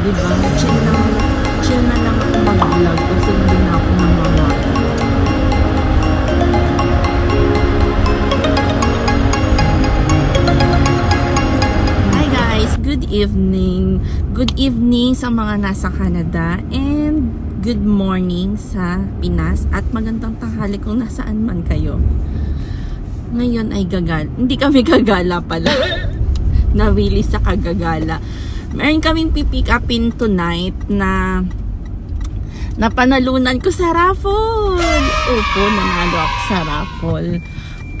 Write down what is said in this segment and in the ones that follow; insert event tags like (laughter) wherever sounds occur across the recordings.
di ba? Chill lang, chill na lang ako mag-vlog kasi hindi na ako nangangawa. Hi guys! Good evening! Good evening sa mga nasa Canada and good morning sa Pinas at magandang tanghali kung nasaan man kayo. Ngayon ay gagal. Hindi kami gagala pala. (laughs) Nawili sa kagagala. Meron kaming pipick upin tonight na napanalunan ko sa raffle. Opo, nanalo ako sa raffle.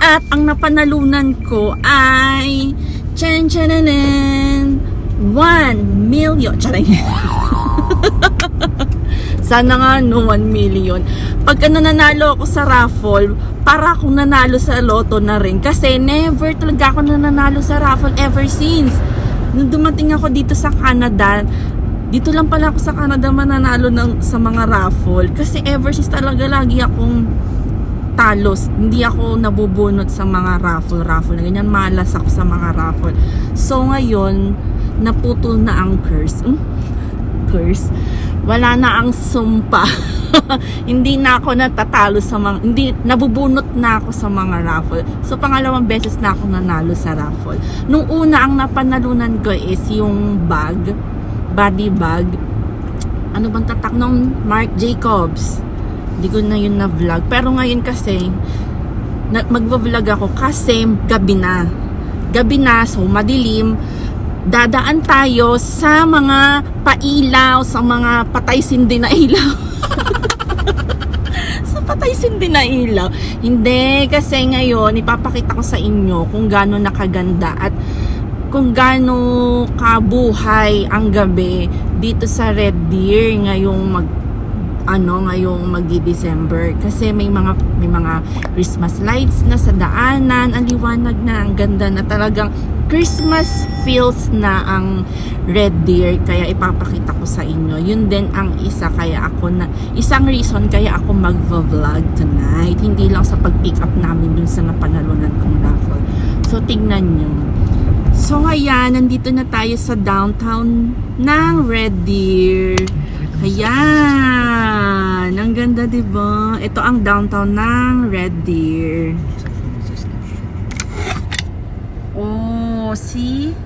At ang napanalunan ko ay Chan chananan 1 million. Charay. (laughs) Sana nga no 1 million. Pagka nananalo ako sa raffle, para akong nanalo sa loto na rin. Kasi never talaga ako nananalo sa raffle ever since. Nung dumating ako dito sa Canada, dito lang pala ako sa Canada mananalo ng, sa mga raffle. Kasi ever since talaga lagi akong talos. Hindi ako nabubunot sa mga raffle-raffle na ganyan. Malas ako sa mga raffle. So ngayon, naputol na ang curse. Hmm? Curse? Wala na ang sumpa. (laughs) hindi na ako natatalo sa mga, hindi, nabubunot na ako sa mga raffle. So pangalawang beses na ako nanalo sa raffle. Nung una, ang napanalunan ko is yung bag, body bag. Ano bang tatak nung Marc Jacobs? Hindi ko na yun na vlog. Pero ngayon kasi, na, magva-vlog ako kasi gabi na. Gabi na, so madilim. Dadaan tayo sa mga pailaw, sa mga patay sindi na ilaw. (laughs) sa patay sindi na ilaw. Hindi, kasi ngayon, ipapakita ko sa inyo kung gaano nakaganda at kung gaano kabuhay ang gabi dito sa Red Deer ngayong mag ano ngayong magdi-December kasi may mga may mga Christmas lights na sa daanan, ang liwanag na, ang ganda na talagang Christmas feels na ang Red Deer kaya ipapakita ko sa inyo. Yun din ang isa kaya ako na isang reason kaya ako magvo-vlog tonight. Hindi lang sa pag-pick up namin dun sa napanalunan kong raffle. So tignan nyo. So ayan, nandito na tayo sa downtown ng Red Deer. Ayan, ang ganda 'di ba? Ito ang downtown ng Red Deer. Oh, see?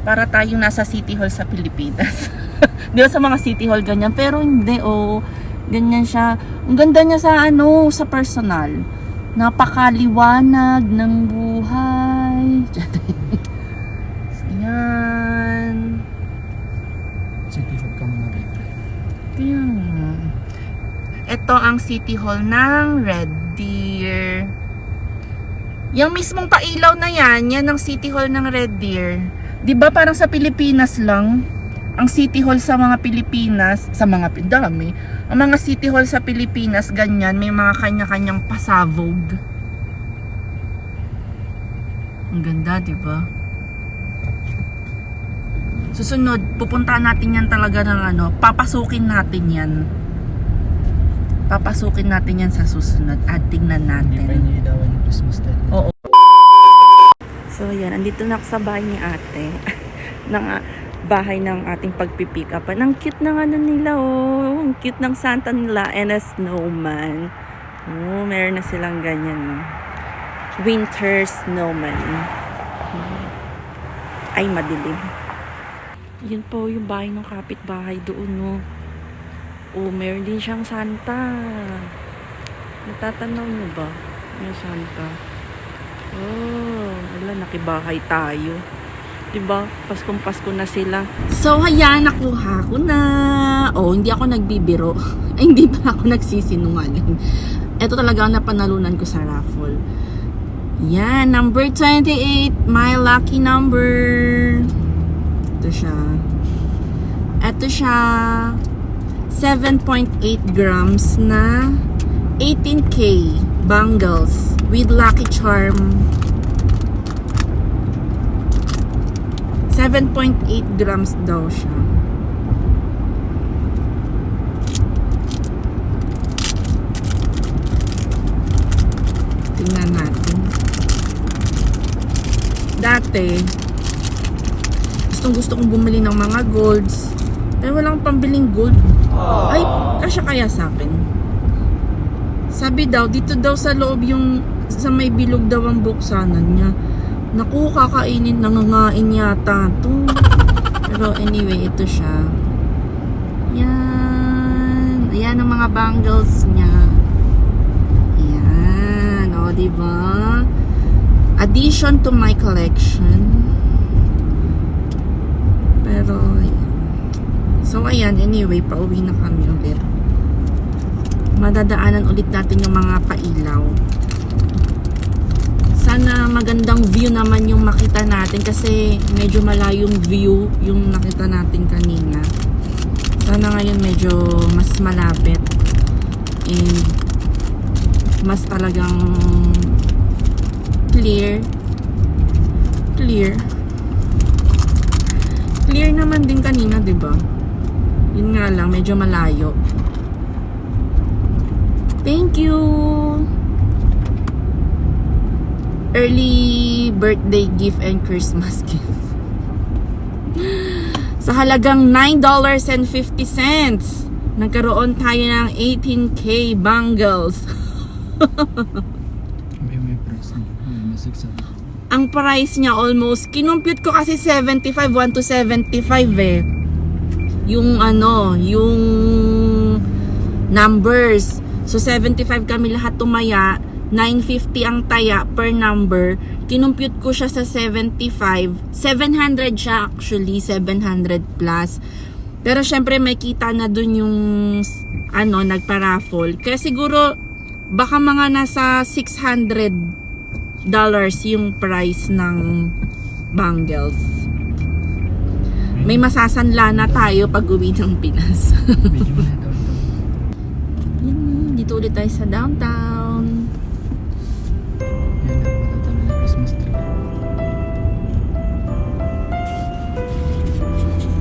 Para tayong nasa City Hall sa Pilipinas. (laughs) Di ba sa mga City Hall ganyan? Pero hindi, oh. Ganyan siya. Ang ganda niya sa ano, sa personal. Napakaliwanag ng buhay. (laughs) Yan. City Hall ka muna rito. Kaya nga. Ito ang City Hall ng Red Deer. Yung mismong pailaw na yan, yan ang City Hall ng Red Deer. 'Di ba parang sa Pilipinas lang? Ang City Hall sa mga Pilipinas, sa mga dami, ang mga City Hall sa Pilipinas, ganyan, may mga kanya-kanyang pasabog. Ang ganda, 'di ba? Susunod, pupuntahan natin yan talaga ng ano, papasukin natin yan. Papasukin natin yan sa susunod at Hindi pa natin. iniilawan yung Christmas light. Oo. So yan, andito na ako sa bahay ni ate. (laughs) ng ah, bahay ng ating pagpipick up. Ang cute ng ano nila oh. Ang cute ng Santa nila and a snowman. Oh, meron na silang ganyan. oh. Winter snowman. Hmm. Ay, madilim. Yun po yung bahay ng kapitbahay doon, no. Oh, meron din siyang Santa. Natatanaw niyo ba? Yung Santa. Oh, wala, nakibahay tayo. Diba? Paskong Pasko na sila. So, ayan, nakuha ko na. Oh, hindi ako nagbibiro. (laughs) Ay, hindi pa ako nagsisinungaling. Ito talaga ang napanalunan ko sa raffle. Yan, number 28. My lucky number. Ito siya. Ito siya. 7.8 grams na 18K bangles with Lucky Charm. 7.8 grams daw siya. Tingnan natin. Dati, gustong gusto kong bumili ng mga golds. Pero walang pambiling gold. Ay, kasya kaya sa akin. Sabi daw, dito daw sa loob yung sa may bilog daw ang buksanan niya. Naku, kakainin, nangangain yata to. Pero anyway, ito siya. Yan. Ayan ang mga bangles niya. Yan. O, diba? Addition to my collection. Pero. So, ayan. Anyway, pauwi na kami ulit. Madadaanan ulit natin yung mga pailaw. Sana magandang view naman yung makita natin kasi medyo malayong view yung nakita natin kanina. Sana ngayon medyo mas malapit and mas talagang clear. Clear. Clear naman din kanina, 'di ba? Yun nga lang, medyo malayo. Thank you! Early birthday gift and Christmas (laughs) gift. Sa halagang $9.50, nagkaroon tayo ng 18K bangles. (laughs) May may price niya. May may 600. Ang price niya almost, kinumpute ko kasi 75, 1 to 75 eh. Yung ano, yung numbers. So 75 kami lahat tumaya, 950 ang taya per number. Kinumpute ko siya sa 75. 700 siya actually, 700 plus. Pero syempre may kita na dun yung ano, nagpa-raffle. Kaya siguro baka mga nasa 600 dollars yung price ng bangles. May masasanla na tayo pag uwi ng Pinas. (laughs) Yun, dito ulit tayo sa downtown. Yan.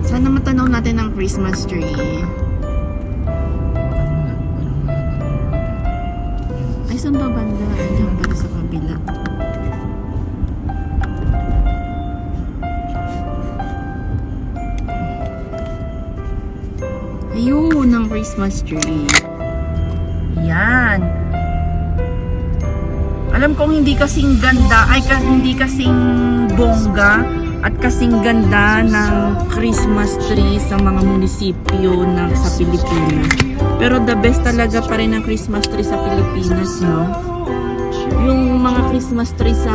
Sana matanaw natin ang Christmas tree. Ay, saan ba banda? Ayan, Christmas tree. Yan. Alam kong hindi kasing ganda, ay hindi kasing bongga at kasing ganda ng Christmas tree sa mga munisipyo ng sa Pilipinas. Pero the best talaga pa rin ang Christmas tree sa Pilipinas, no? Yung mga Christmas tree sa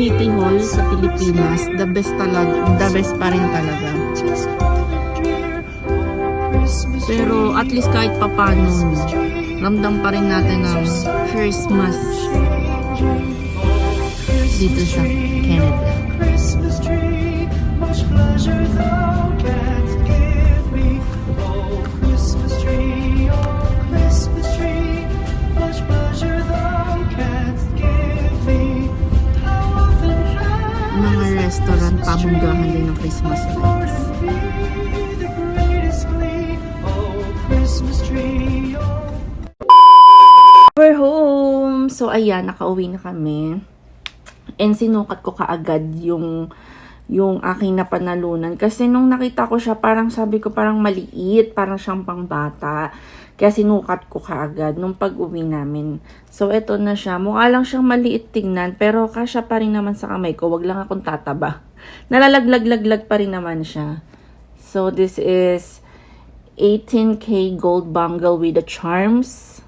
City Hall sa Pilipinas, the best talaga, the best pa rin talaga. Pero at least kahit papano, no, ramdam pa rin natin ang Christmas dito sa Canada. Christmas tree, much pleasure thou ayan, nakauwi na kami. And sinukat ko kaagad yung yung aking napanalunan. Kasi nung nakita ko siya, parang sabi ko parang maliit, parang siyang pangbata. Kaya sinukat ko kaagad nung pag-uwi namin. So, eto na siya. Mukha lang siyang maliit tingnan, pero kasya pa rin naman sa kamay ko. Wag lang akong tataba. (laughs) Nalalaglag-laglag pa rin naman siya. So, this is 18K gold bangle with the charms.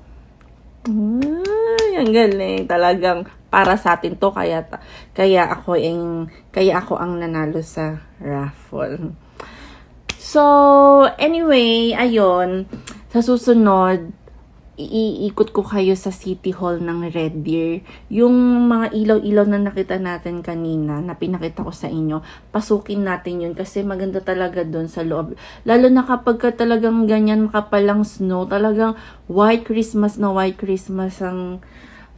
Ay, ang galing. Talagang para sa atin to kaya kaya ako ang kaya ako ang nanalo sa raffle. So, anyway, ayon, sa susunod iikot ko kayo sa City Hall ng Red Deer. Yung mga ilaw-ilaw na nakita natin kanina, na pinakita ko sa inyo, pasukin natin yun kasi maganda talaga doon sa loob. Lalo na kapag ka talagang ganyan makapalang snow, talagang white Christmas na white Christmas ang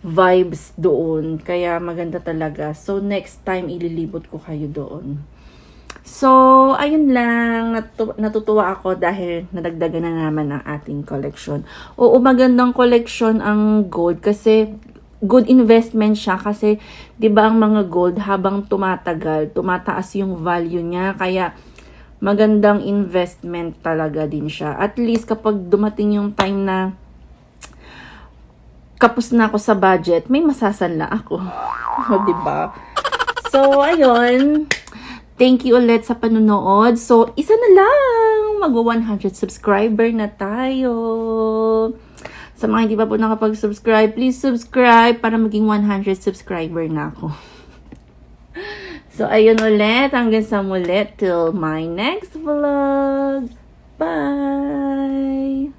vibes doon. Kaya maganda talaga. So, next time, ililibot ko kayo doon. So, ayun lang. Natu- natutuwa ako dahil nadagdagan na naman ang ating collection. Oo, magandang collection ang gold kasi good investment siya kasi 'di ba ang mga gold habang tumatagal, tumataas yung value niya kaya magandang investment talaga din siya. At least kapag dumating yung time na kapos na ako sa budget, may masasanla ako. (laughs) 'di ba? So, ayun. Thank you ulit sa panunood. So, isa na lang. Mag-100 subscriber na tayo. Sa mga hindi pa po nakapag-subscribe, please subscribe para maging 100 subscriber na ako. (laughs) So, ayun ulit. Hanggang sa muli. Till my next vlog. Bye!